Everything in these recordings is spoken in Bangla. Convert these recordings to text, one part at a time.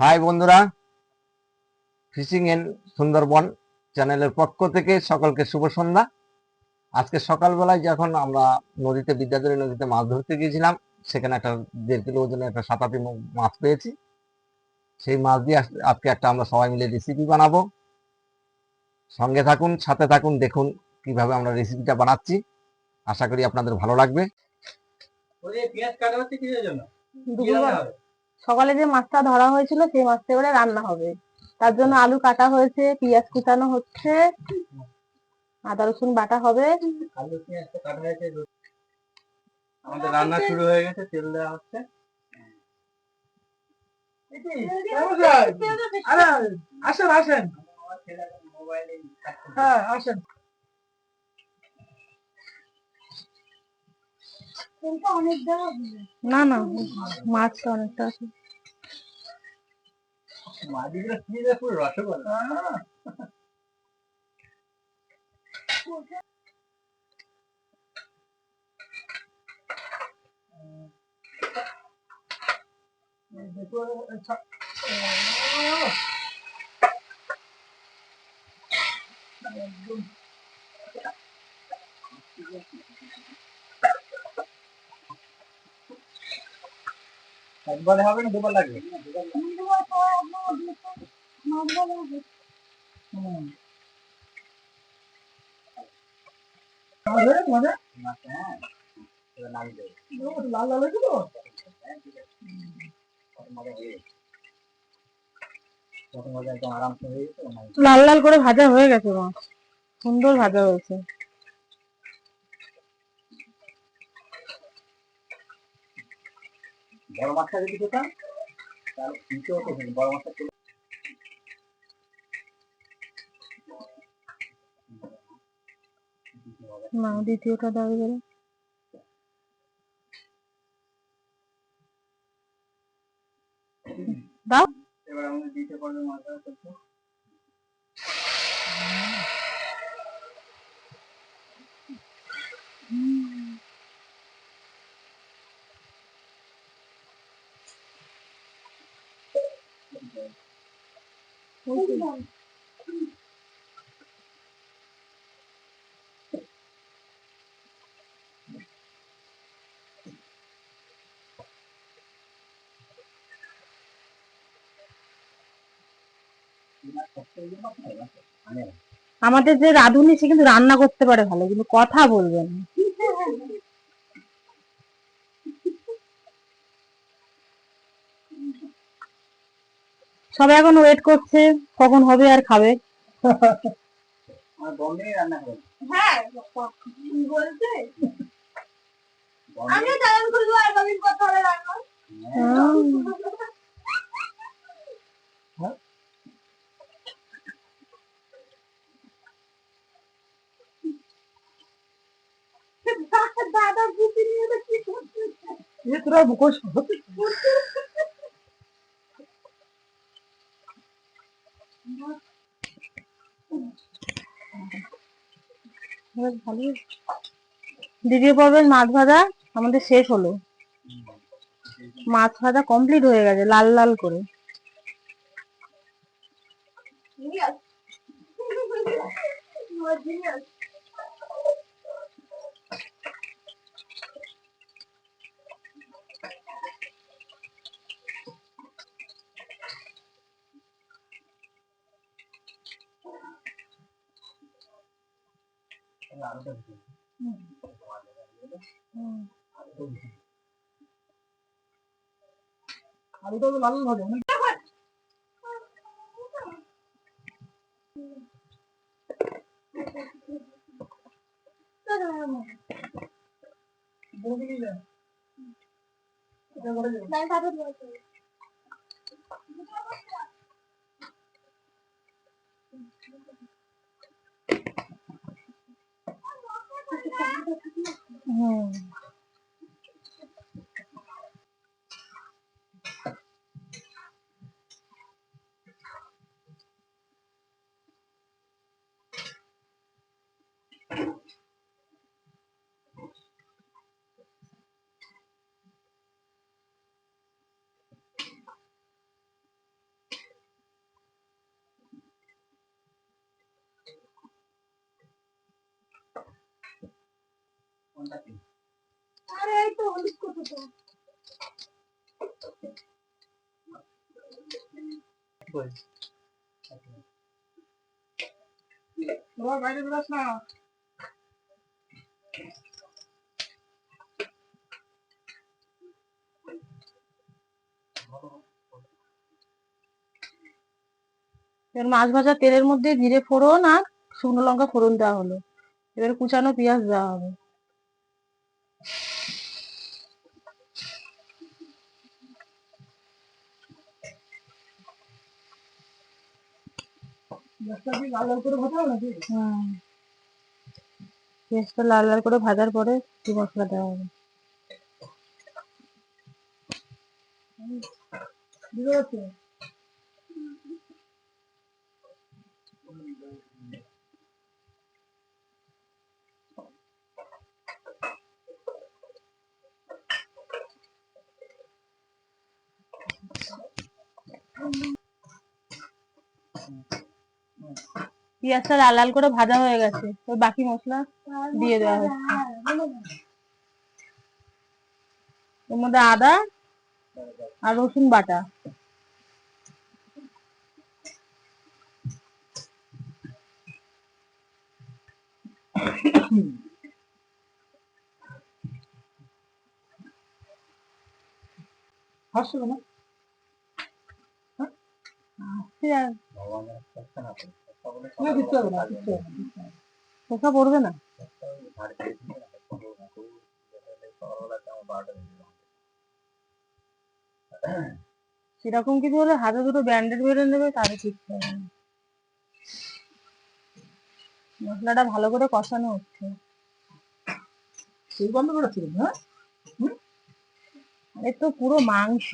হাই বন্ধুরা ফিশিং এন সুন্দরবন চ্যানেলের পক্ষ থেকে সকলকে শুভ সন্ধ্যা। আজকে সকালবেলায় যখন আমরা নদীতে বিদ্যাধরী নদীতে মাছ ধরতে গিয়েছিলাম সেখানে একটা দেড় কিলো ওজনের একটা সাতাপি ম- মাছ পেয়েছি। সেই মাছ দিয়ে আজকে একটা আমরা সবাই মিলে রেসিপি বানাবো। সঙ্গে থাকুন সাথে থাকুন দেখুন কীভাবে আমরা রেসিপিটা বানাচ্ছি। আশা করি আপনাদের ভালো লাগবে। পেঁয়াজ কাটা হচ্ছে কিসের জন্য? সকালে যে মাছটা ধরা হয়েছিল সেই মাছটা এবারে রান্না হবে। তার জন্য আলু কাটা হয়েছে পেঁয়াজ কুচানো হচ্ছে আদা রসুন বাটা হবে। আলু পেঁয়াজটা কাটা হয়েছে আমাদের রান্না শুরু হয়ে গেছে তেল দেওয়া হচ্ছে। আসেন আসেন। হ্যাঁ আসেন। না না মাছটা অনেকটা আছে। মাদিগুলো কি পুরো রসগোল্লা। একবারে হবে না দুবার লাগবে। লাল লাল লাল লাল করে ভাজা হয়ে গেছে মাছ সুন্দর ভাজা হয়েছে। বড় মাছটা যদি খেতাম না দ্বিতীয়টা দাও এবারে। দাও। এবার আমাদের দিতে পারবে মাছটা আমাদের যে রাঁধুনি সে কিন্তু রান্না করতে পারে ভালো কিন্তু কথা বলবে না। সবাই এখন ওয়েট করছে কখন হবে আর খাবে। আমার বম্বে রান্না করে দ্বিতীয় পর্বের মাছ ভাজা আমাদের শেষ হলো। মাছ ভাজা কমপ্লিট হয়ে গেছে, লাল লাল করে। আলুটা আলুটা তো লাল ভাজা বৌদি কি কোনটা কি আরে এই তো হলুদ কোথা তোমার বাইরে বেরোস না। এবার মাছ ভাজা তেলের মধ্যে জিরে ফোড়ন আর শুকনো লঙ্কা ফোড়ন দেওয়া হলো। এবার কুচানো পেঁয়াজ দেওয়া হবে। হুম। পেঁয়াজটা লাল লাল করে ভাজার পরে কি মশলা দেওয়া হবে। বুঝতে পারছ? পেঁয়াজটা লাল লাল করে ভাজা হয়ে গেছে। তো বাকি মশলা দিয়ে দেওয়া হচ্ছে এর মধ্যে আদা আর রসুন বাটা। হাসছো না হাসছি আর ভগবানের কাছে না না, কিচ্ছু হবে না, কিচ্ছু হবে না। পড়বে না? না, না। সেরকম কিছু হলে হাতে দুটো ব্যান্ডেড বেঁধে নেবে তাহলে ঠিক মশলাটা ভালো করে কষানো হচ্ছে। সেই বন্ধ করেছিল হ্যাঁ? আরে তো পুরো মাংস।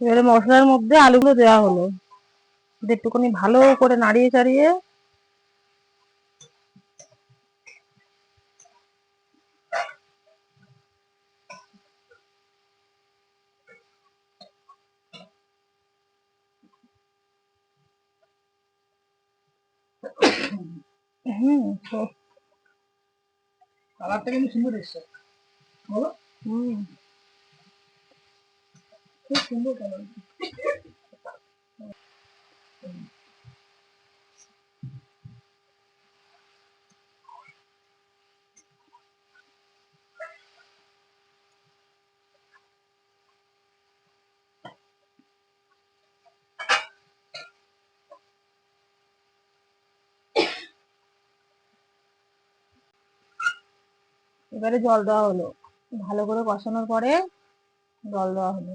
এবারে মশলার মধ্যে আলুগুলো দেওয়া হলো। একটুখানি ভালো করে নাড়িয়ে চাড়িয়ে হুম কালারটা কিন্তু সুন্দর এসছে। বলো। হুম। খুব সুন্দর কালার এবারে জল দেওয়া হলো। ভালো করে কষানোর পরে জল দেওয়া হলো।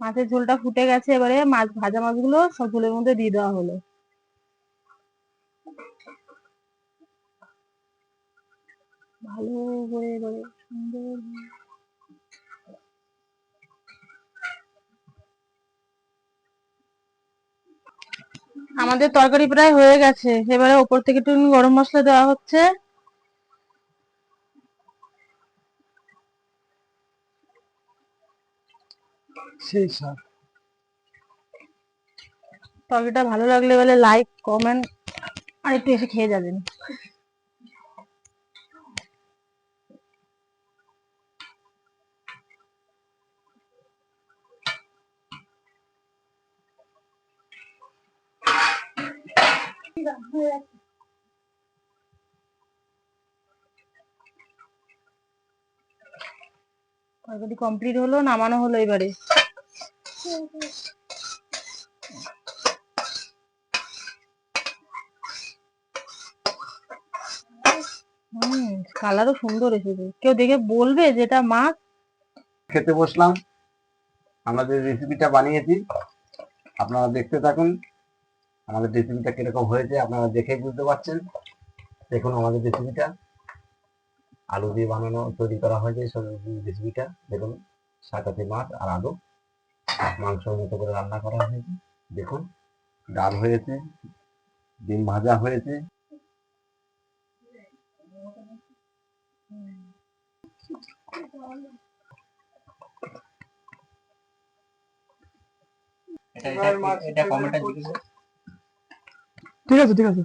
মাছের ঝোলটা ফুটে গেছে, এবারে মাছ, ভাজা মাছগুলো সব ঝোলের মধ্যে দিয়ে দেওয়া হলো ভালো করে এবারে সুন্দর আমাদের তরকারি প্রায় হয়ে গেছে। এবারে ওপর থেকে একটু গরম মশলা দেওয়া হচ্ছে। সেই তরকারিটা ভালো লাগলে বলে লাইক কমেন্ট আর একটু এসে খেয়ে যাবেন। তরকারি কমপ্লিট হলো, নামানো হলো এবারে। হুম, কালারও সুন্দর এসেছে। কেউ দেখে বলবে যেটা মাছ? খেতে বসলাম। আমরা যে রেসিপিটা বানিয়েছি, আপনারা দেখতে থাকুন। আমাদের রেসিপিটা কীরকম হয়েছে আপনারা দেখেই বুঝতে পারছেন। দেখুন আমাদের রেসিপিটা আলু দিয়ে বানানো, তৈরি করা হয়েছে রেসিপিটা দেখুন সাতাতে মাছ আর আলু। মাংসের মতো করে রান্না করা হয়েছে। দেখুন, ডাল হয়েছে, ডিম ভাজা হয়েছে। এটা, এটা- জিজ্ঞেস। ঠিক আছে ঠিক আছে।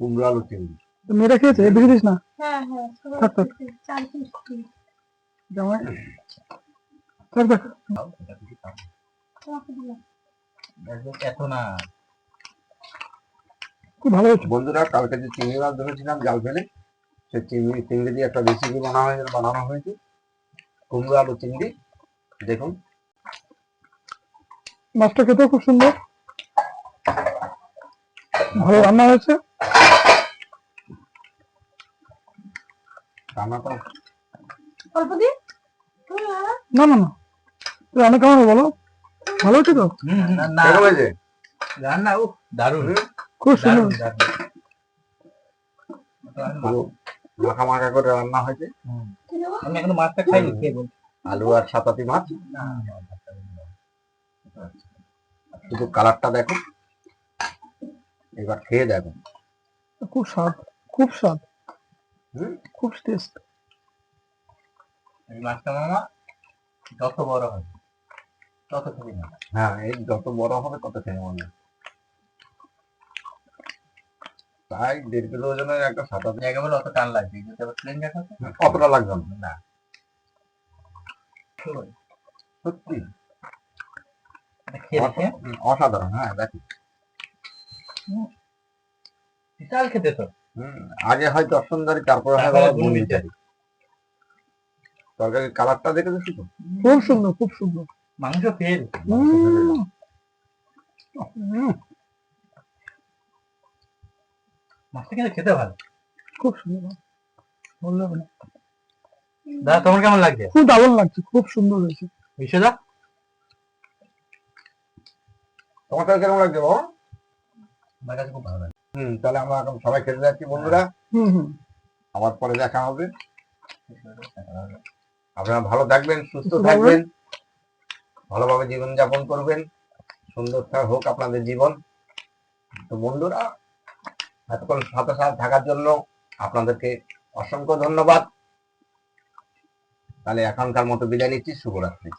কুমড়ো আলু চিংড়ি মেয়েটা খেয়েছে? বেশি দিস না? হ্যাঁ হ্যাঁ থাক, থাক। জামাই? থাক থাক। এত না খুব ভালো হয়েছে। বন্ধুরা কালকে যে চিংড়ি মাছ ধরেছিলাম জাল ফেলে সেই চিংড়ি চিংড়ি দিয়ে একটা রেসিপি বানানো হয়েছে বানানো হয়েছে। কুমড়ো আলু চিংড়ি দেখুন। মাছটা খেতেও খুব সুন্দর। ভালো রান্না হয়েছে। রান্নাটা অল্প দিন না না না। রান্না কেমন হবে বলো? ভালো হয়েছে তো? রান্না ও দারুণ। খুব সুন্দর। মাখা মাখা করে রান্না হয়েছে। হুম। আমি এখনও মাছটা খাইনি খেয়ে বলছি। আলু আর সাতাতি মাছ? শুধু কালারটা দেখো। এবার খেয়ে দেখো। খুব স্বাদ খুব স্বাদ। খুব টেস্ট এই মাছটা মামা যত বড় হয় তত খুবই না হ্যাঁ এই যত বড় হবে তত খেয়ে মনে হয়। তাই দেড় কিলো ওজনের একটা সাতাতি জায়গা বলে অত টান লাগছে। যদি আবার প্লেন দেখা অতটা লাগবে না। না। সত্যি? দেখে হুম, অসাধারণ হ্যাঁ দেখো। বিশাল খেতে তো। আগে হয় দর্শনদারি তারপরে হয় তরকারির কালারটা দেখেছ শুধু খুব সুন্দর খুব সুন্দর। মাংস ফেল মাছটা কিন্তু খেতে ভালো। খুব সুন্দর বললে না। দাদা তোমার কেমন লাগছে? খুব দারুণ লাগছে খুব সুন্দর হয়েছে। বিশ্বদা? তোমার কাছে কেমন লাগছে বাবা? আমার কাছে খুব ভালো লাগে হুম তাহলে আমরা এখন সবাই খেতে যাচ্ছি বন্ধুরা। হুম হুম। আবার পরে দেখা হবে। আপনারা ভালো থাকবেন সুস্থ সুস্থ থাকবেন। ভালোভাবে জীবন যাপন করবেন। সুন্দর হোক আপনাদের জীবন। তো বন্ধুরা এতক্ষণ সাথে সাথে থাকার জন্য আপনাদেরকে অসংখ্য ধন্যবাদ। তাহলে এখনকার মতো বিদায় নিচ্ছি শুভরাত্রি।